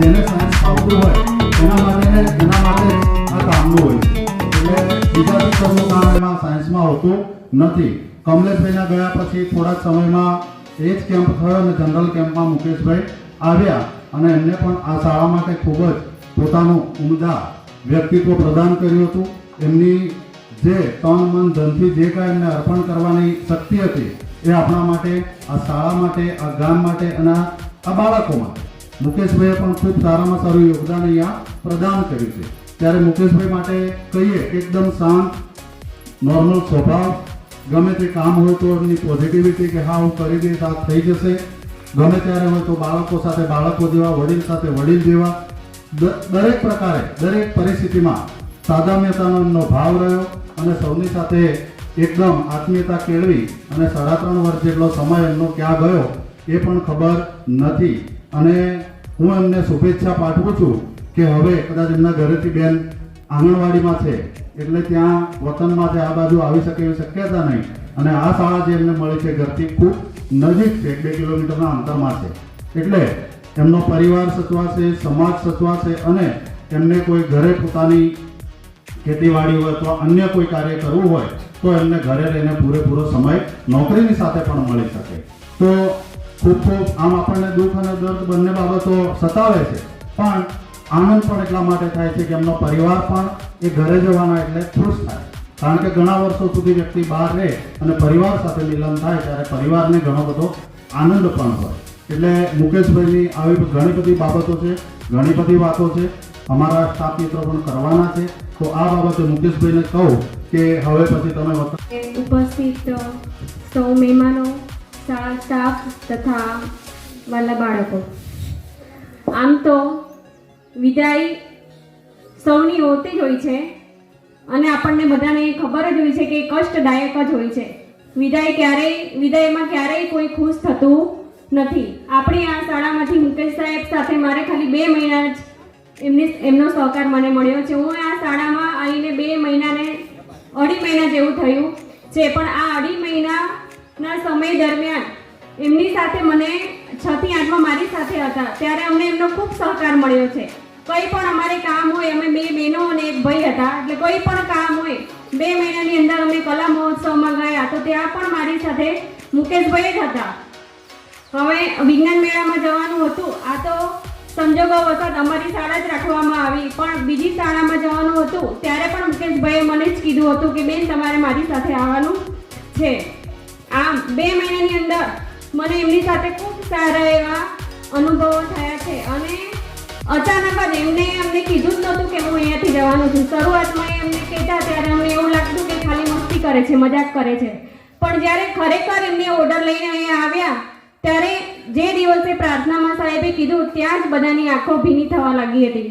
જેને સાયન્સ આવતું હોય એના માટે એના માટે આ કામનું હોય એટલે બીજા શિક્ષકનું કામ એમાં સાયન્સમાં આવતું નથી કમલેશભાઈના ગયા પછી થોડા સમયમાં એ જ કેમ્પ થયો અને જનરલ કેમ્પમાં મુકેશભાઈ આવ્યા અને એમને પણ આ શાળા માટે ખૂબ જ પોતાનું ઉમદા વ્યક્તિત્વ પ્રદાન કર્યું હતું એમની જે તન, મન, ધનથી જે કાંઈ એમને અર્પણ કરવાની શક્તિ હતી, એ આપણા માટે, આ શાળા માટે, આ ગામ માટે અને આ બાળકો માટે. મુકેશભાઈએ પણ ખૂબ સારામાં સારું યોગદાન અહીંયા પ્રદાન કર્યું છે. ત્યારે મુકેશભાઈ માટે કહીએ એકદમ શાંત નોર્મલ સ્વભાવ. ગમે તે કામ હોય તો એમની પોઝિટિવિટી કે હા, હું કરી દઈશ, આ થઈ જશે. ગમે ત્યારે હોય તો બાળકો સાથે, બાળકો જેવા, વડીલ સાથે, વડીલ જેવા. દરેક પ્રકારે, દરેક પરિસ્થિતિમાં સાદામ્યતાનો ભાવ રહ્યો અને સૌની સાથે એકદમ આત્મીયતા કેળવી અને સાડા ત્રણ વર્ષ જેટલો સમય એમનો ક્યાં ગયો એ પણ ખબર નથી. અને હું એમને શુભેચ્છા પાઠવું છું કે હવે કદાચ એમના ઘરેથી બેન આંગણવાડીમાં છે, એટલે ત્યાં વતનમાં છે, આ બાજુ આવી શકે એવી શક્યતા નહીં. અને આ શાળા જે એમને મળી છે ઘરથી ખૂબ નજીક છે બે કિલોમીટરના અંતરમાં છે. એટલે એમનો પરિવાર સચવાશે, સમાજ સચવાશે અને એમને કોઈ ઘરે પોતાની ખેતીવાડી હોય અથવા અન્ય કોઈ કાર્ય કરવું હોય, તો એમને ઘરે રહીને પૂરેપૂરો સમય નોકરીની સાથે પણ મળી શકે. તો ખૂબ ખૂબ આમ આપણને દુઃખ અને દર્દ બંને બાબતો સતાવે છે, પણ આનંદ પણ એટલા માટે થાય છે કે એમનો પરિવાર પણ એ ઘરે જવાના એટલે ખુશ થાય. કારણ કે ઘણા વર્ષો સુધી વ્યક્તિ બહાર રહે અને પરિવાર સાથે મિલન થાય ત્યારે પરિવારને ઘણો બધો આનંદ પણ હોય. એટલે મુકેશભાઈની આવી ઘણી બધી બાબતો છે, ઘણી બધી વાતો છે. અમારા સ્ટાફ મિત્રો પણ કરવાના છે. તો આ બાબતે મુકેશભાઈને કહું કે હવે પછી તમે ઉપસ્થિત સૌ મહેમાનો સ્ટાફ તથા વાલા બાળકો. આમ તો વિદાય સૌની હોતી જ હોય છે અને આપણને બધાને ખબર જ હોય છે કે કષ્ટદાયક જ હોય છે. વિદાય ક્યારેય, વિદાયમાં ક્યારેય કોઈ ખુશ થતું નથી. આપણી આ શાળામાંથી મુકેશ સાહેબ સાથે મારે ખાલી બે મહિના જ એમની, એમનો સહકાર મને મળ્યો છે. હું આ શાળામાં આવીને બે મહિનાને, અઢી મહિના જેવું થયું છે પણ આ અઢી મહિનાના સમય દરમિયાન એમની સાથે મને છ થી આઠમાં મારી સાથે હતા. ત્યારે અમને એમનો ખૂબ સહકાર મળ્યો છે. કંઈ પણ અમારે કામ હોય, અમે બે બહેનો અને એક ભાઈ હતા. એટલે કોઈ પણ કામ હોય, બે મહિનાની અંદર અમે કલા મહોત્સવમાં ગયા તો ત્યાં પણ મારી સાથે મુકેશભાઈ જ હતા. હવે વિજ્ઞાન મેળામાં જવાનું હતું. આ તો સંજોગો વખત અમારી શાળા જ રાખવામાં આવી. પણ બીજી શાળામાં જવાનું હતું, ત્યારે પણ મુકેશભાઈએ મને જ કીધું હતું કે, બેન, તમારે મારી સાથે આવવાનું છે. આમ બે મહિનાની અંદર મને એમની સાથે ખૂબ સારા એવા અનુભવો થયા છે અને અચાનક જ એમને અમને કીધું જ નહોતું કે હું અહીંયાથી જવાનું છું. શરૂઆતમાં એ અમને કહેતા ત્યારે અમને એવું લાગતું કે ખાલી મસ્તી કરે છે, મજાક કરે છે. પણ જ્યારે ખરેખર એમને ઓર્ડર લઈને અહીંયા આવ્યા, ત્યારે જે દિવસે પ્રાર્થનામાં સાહેબે કીધું ત્યાં જ બધાની આંખો ભીની થવા લાગી હતી.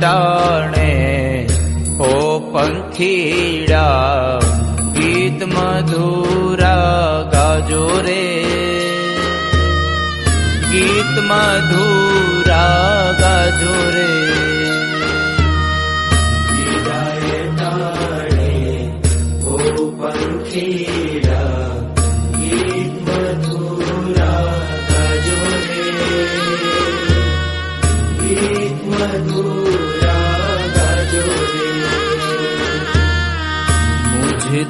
ટાણે ઓ પંખીડા ગીત મધુરા ગાજો રે ગીત મધુરા ગાજો રે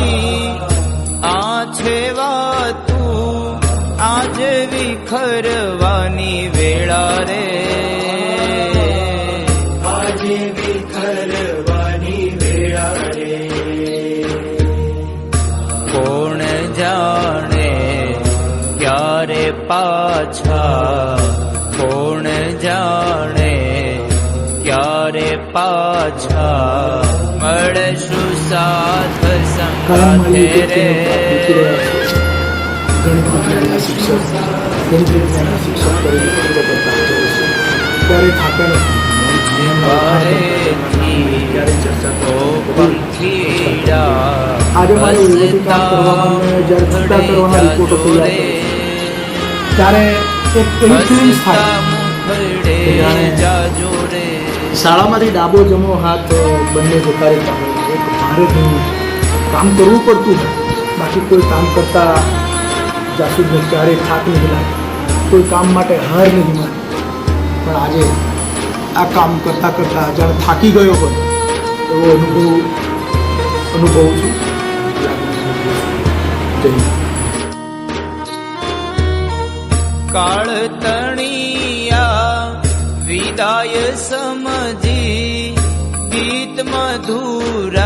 મેળાની આ છે વાતું આજે વિખરવાની વેળા રે. આજે વિખરવાની વેળા રે. કોણ જાણે ક્યારે પાછા? કોણ જાણે ક્યારે પાછા? મળશું સાથ ગણિત ત્યારે પંખીડા આજે મારે શાળામાંથી ડાબો જમો હાથ બંને જોકારી ઘણું કામ કરવું પડતું બાકી કોઈ કામ કરતા જાસૂદને ક્યારેય થાક નહીં લાગે. કોઈ કામ માટે હાર નહીં માને. પણ આજે આ કામ કરતાં કરતાં જ્યારે થાકી ગયો હોય, એવો અનુભવ, અનુભવું છું. હિન્દ. વિદાય સમજી, ગીત મધુરા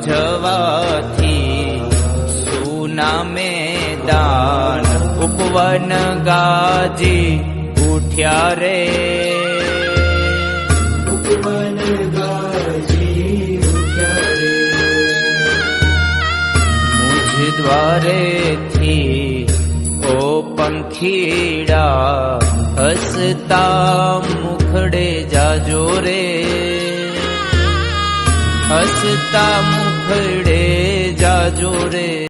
જવાથી સુના મેદાન ઉપવન ગાજી ઉઠ્યા રે उपवन गा ઓ પંખીડા હસતા મુખડે જાજો રે हसता मुखड़े जाजो रे